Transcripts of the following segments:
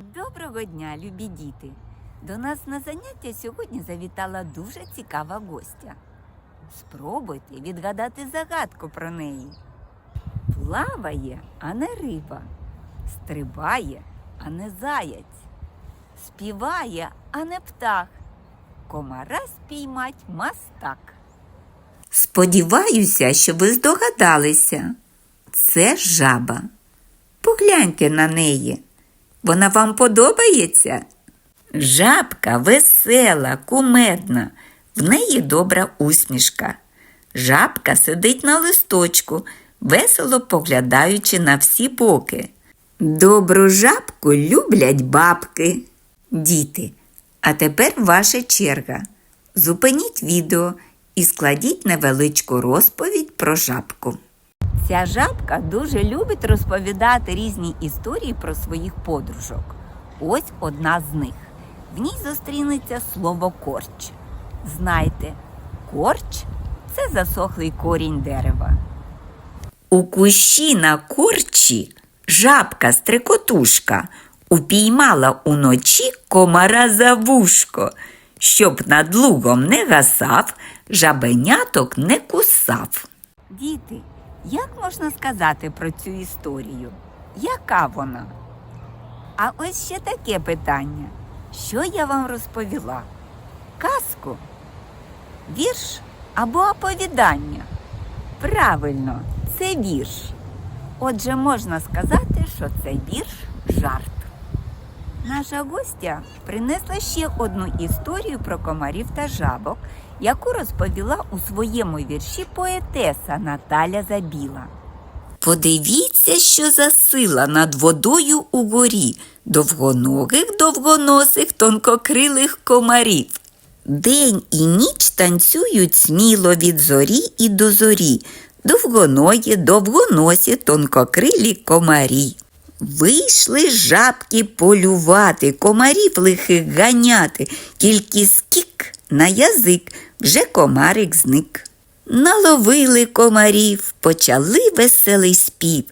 Доброго дня, любі діти! До нас на заняття сьогодні завітала дуже цікава гостя. Спробуйте відгадати загадку про неї. Плаває, а не риба, стрибає, а не заяць, співає, а не птах, комара спіймать мастак. Сподіваюся, що ви здогадалися. Це жаба. Погляньте на неї. Вона вам подобається? Жабка весела, кумедна, в неї добра усмішка. Жабка сидить на листочку, весело поглядаючи на всі боки. Добру жабку люблять бабки. Діти, а тепер ваша черга. Зупиніть відео і складіть невеличку розповідь про жабку. Ця жабка дуже любить розповідати різні історії про своїх подружок. Ось одна з них. В ній зустрінеться слово корч. Знайте, корч це засохлий корінь дерева. У кущі на корчі жабка стрикотушка упіймала уночі комара за вушко, щоб над лугом не гасав, жабеняток не кусав. Діти, як можна сказати про цю історію? Яка вона? А ось ще таке питання. Що я вам розповіла? Казку? Вірш або оповідання? Правильно, це вірш. Отже, можна сказати, що це вірш жарт. Наша гостя принесла ще одну історію про комарів та жабок, яку розповіла у своєму вірші поетеса Наталя Забіла. Подивіться, що за сила над водою угорі довгоногих, довгоносих, тонкокрилих комарів. День і ніч танцюють сміло від зорі і до зорі, довгоногі, довгоносі, тонкокрилі комарі. Вийшли жабки полювати, комарів лихих ганяти, тільки скік на язик, вже комарик зник. Наловили комарів, почали веселий спів.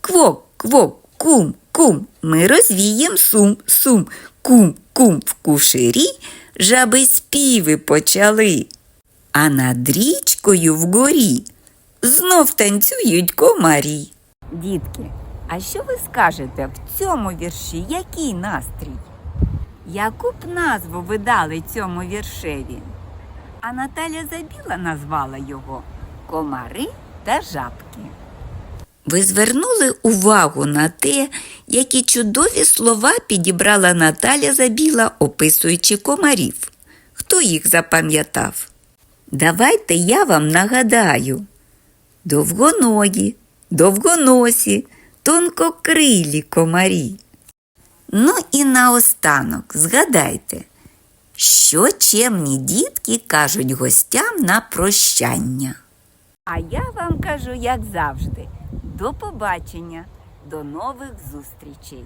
Квок, квок, кум, кум, ми розвієм сум, сум, кум, кум в куширі, жаби співи почали. А над річкою вгорі знов танцюють комарі. Дітки, а що ви скажете в цьому вірші? Який настрій? Яку б назву ви дали цьому віршеві? А Наталя Забіла назвала його Комари та жабки. Ви звернули увагу на те, які чудові слова підібрала Наталя Забіла, описуючи комарів. Хто їх запам'ятав? Давайте я вам нагадаю. Довгоногі, довгоносі, тонкокрилі комарі. Ну і наостанок згадайте, що чемні дітки кажуть гостям на прощання. А я вам кажу, як завжди, до побачення, до нових зустрічей.